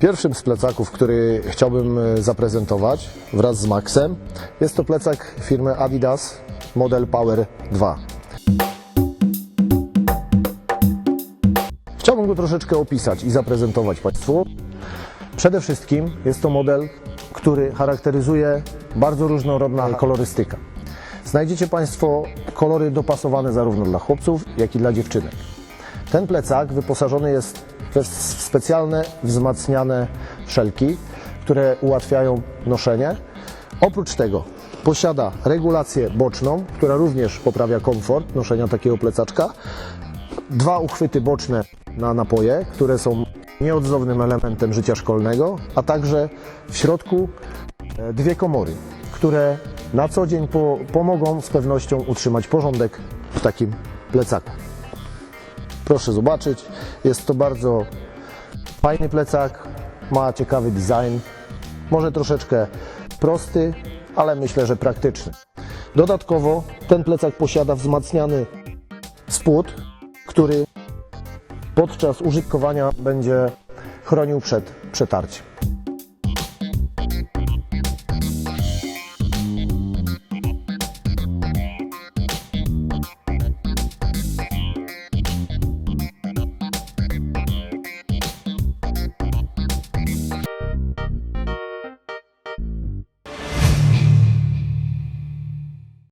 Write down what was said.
Pierwszym z plecaków, który chciałbym e, zaprezentować wraz z Maxem, jest to plecak firmy Adidas model Power 2. Chciałbym go troszeczkę opisać i zaprezentować Państwu. Przede wszystkim jest to model, który charakteryzuje bardzo różnorodna kolorystyka. Znajdziecie Państwo kolory dopasowane zarówno dla chłopców, jak i dla dziewczynek. Ten plecak wyposażony jest w specjalne wzmacniane szelki, które ułatwiają noszenie. Oprócz tego posiada regulację boczną, która również poprawia komfort noszenia takiego plecaczka. Dwa uchwyty boczne na napoje, które są nieodzownym elementem życia szkolnego, a także w środku e, dwie komory, które na co dzień po, pomogą z pewnością utrzymać porządek w takim plecaku. Proszę zobaczyć, jest to bardzo fajny plecak, ma ciekawy design, może troszeczkę prosty, ale myślę, że praktyczny. Dodatkowo ten plecak posiada wzmacniany spód, który podczas użytkowania będzie chronił przed przetarciem.